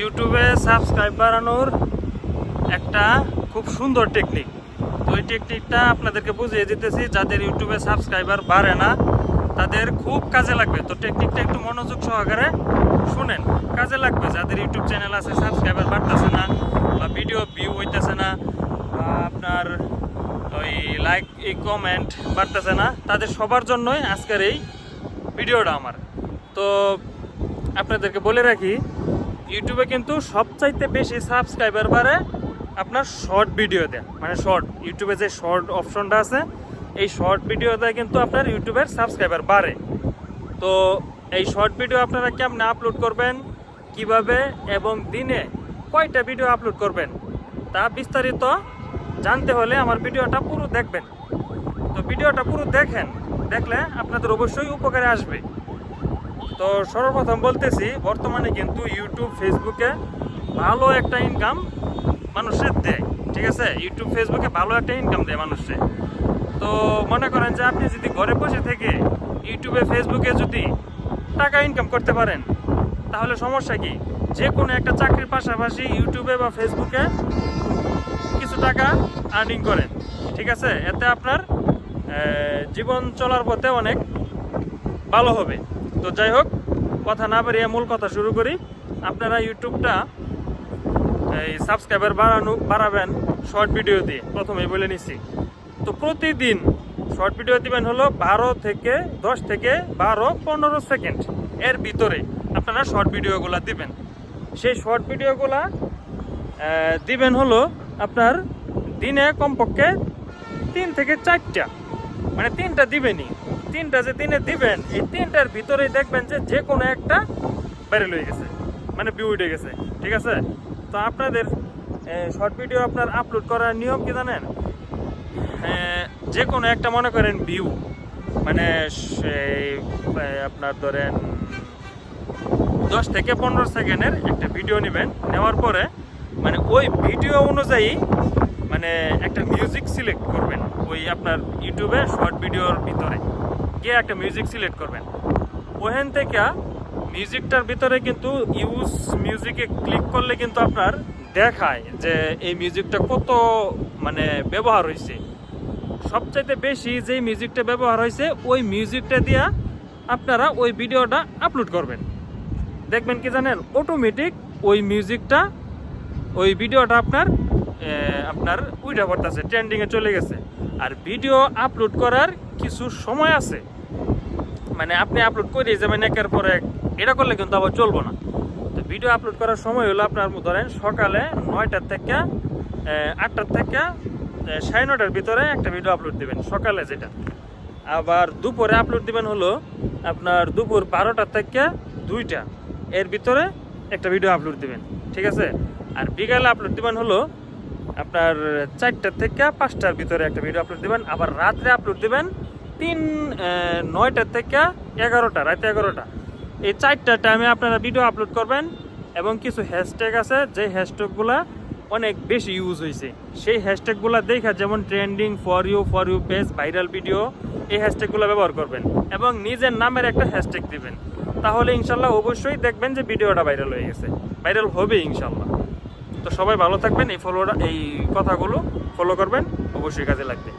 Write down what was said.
ইউটিউবে সাবস্ক্রাইব বাড়ানোর একটা খুব সুন্দর টেকনিক তো ওই টেকনিকটা আপনাদেরকে বুঝিয়ে দিতেছি, যাদের ইউটিউবে সাবস্ক্রাইবার বাড়ে না, তাদের খুব কাজে লাগবে। তো টেকনিকটা একটু মনোযোগ সহকারে শুনেন। কাজে লাগবে, যাদের ইউটিউব চ্যানেল আছে সাবস্ক্রাইবার বাড়তেছে না, বা ভিডিও ভিউ হইতেছে না, বা আপনার ওই লাইক এই কমেন্ট বাড়তেছে না, তাদের সবার জন্যই আজকের এই ভিডিওটা আমার। তো আপনাদেরকে বলে রাখি ইউটিউবে কিন্তু সবচাইতে বেশি সাবস্ক্রাইবার বাড়ে আপনার শর্ট ভিডিও দেয় মানে শর্ট ইউটিউবে যে শর্ট অপশনটা আছে, এই শর্ট ভিডিও দেয় কিন্তু আপনার ইউটিউবের সাবস্ক্রাইবার বাড়ে। তো এই শর্ট ভিডিও আপনারা কেমনে আপলোড করবেন, কীভাবে এবং দিনে কয়টা ভিডিও আপলোড করবেন, তা বিস্তারিত জানতে হলে আমার ভিডিওটা পুরো দেখবেন। তো ভিডিওটা পুরো দেখেন, দেখলে আপনাদের অবশ্যই উপকারে আসবে। তো সর্বপ্রথম বলতেছি, বর্তমানে কিন্তু ইউটিউব ফেসবুকে ভালো একটা ইনকাম মানুষের দেয়, ঠিক আছে? ইউটিউব ফেসবুকে ভালো একটা ইনকাম দেয় মানুষের তো মনে করেন যে আপনি যদি ঘরে বসে থেকে ইউটিউবে ফেসবুকে যদি টাকা ইনকাম করতে পারেন, তাহলে সমস্যা কি? যে কোনো একটা চাকরির পাশাপাশি ইউটিউবে বা ফেসবুকে কিছু টাকা আর্নিং করেন, ঠিক আছে? এতে আপনার জীবন চলার পথে অনেক ভালো হবে। তো যাই হোক, কথা না বাড়িয়ে মূল কথা শুরু করি। আপনারা ইউটিউবটা এই সাবস্ক্রাইবার বাড়ানো বাড়াবেন শর্ট ভিডিও দিয়ে, প্রথমেই বলে নিচ্ছি তো প্রতিদিন শর্ট ভিডিও দিবেন হলো বারো থেকে দশ থেকে বারো পনেরো সেকেন্ড এর ভিতরে আপনারা শর্ট ভিডিওগুলো দিবেন। সেই শর্ট ভিডিওগুলা দিবেন হলো আপনার দিনে কমপক্ষে তিন থেকে চারটা। মানে তিনটা দিবেনই। তিনটা যে দিনে দিবেন, এই তিনটার ভিতরেই দেখবেন যে যে কোনো একটা ভাইরাল হয়ে গেছে মানে ভিউ উঠে গেছে, ঠিক আছে? তো আপনাদের শর্ট ভিডিও আপনার আপলোড করার নিয়ম কি জানেন? যে কোনো একটা মনে করেন ভিউ মানে আপনার ধরেন দশ থেকে পনেরো সেকেন্ডের একটা ভিডিও নেবেন, নেওয়ার পরে মানে ওই ভিডিও অনুযায়ী মানে একটা মিউজিক সিলেক্ট করবেন, ওই আপনার ইউটিউবে শর্ট ভিডিওর ভিতরে। গিয়ে একটা মিউজিক সিলেক্ট করবেন। ওখান থেকে মিউজিকটার ভিতরে কিন্তু ইউজ মিউজিকে ক্লিক করলে কিন্তু আপনার দেখায় যে এই মিউজিকটা কত মানে ব্যবহার হয়েছে সবচাইতে বেশি যেই মিউজিকটা ব্যবহার হয়েছে ওই মিউজিকটা দিয়া আপনারা ওই ভিডিওটা আপলোড করবেন। দেখবেন কি জানেন? অটোমেটিক ওই মিউজিকটা ওই ভিডিওটা আপনার আপনার উইডা পড়তেছে ট্রেন্ডিংয়ে চলে গেছে। আর ভিডিও আপলোড করার কিছু সময় আছে। মানে আপনি আপলোড করে যাবেন একের পর এক। এটা করলে কিন্তু আবার চলবো না। তো ভিডিও আপলোড করার সময় হলো আপনার ধরেন সকালে নয়টার থেকে আটটার থেকে সাড়ে নটার ভিতরে একটা ভিডিও আপলোড দিবেন, সকালে যেটা। আবার দুপুরে আপলোড দিবেন হলো আপনার দুপুর বারোটার থেকে দুইটা। এর ভিতরে একটা ভিডিও আপলোড দিবেন, ঠিক আছে? আর বিকালে আপলোড দিবেন হলো আপনার চারটার থেকে পাঁচটার ভিতরে একটা ভিডিও আপলোড দিবেন। আবার রাত্রে আপলোড দিবেন তিন আহ, নয়টার থেকে এগারোটা রাতে এগারোটা। এই চারটা টাইমে আপনারা ভিডিও আপলোড করবেন এবং কিছু হ্যাশট্যাগ আছে যে হ্যাশট্যাগুলা অনেক বেশি ইউজ হয়েছে সেই হ্যাশট্যাগুলো দেখা যেমন trending for you for you page viral video এই হ্যাশট্যাগুলো ব্যবহার করবেন এবং নিজের নামের একটা হ্যাশট্যাগ দিবেন। তাহলে ইনশাল্লাহ অবশ্যই দেখবেন যে ভিডিওটা ভাইরাল হয়ে গেছে। ভাইরাল হবে ইনশাল্লাহ। তো সবাই ভালো থাকবেন এই ফলোটা এই কথাগুলো ফলো করবেন অবশ্যই কাজে লাগবে।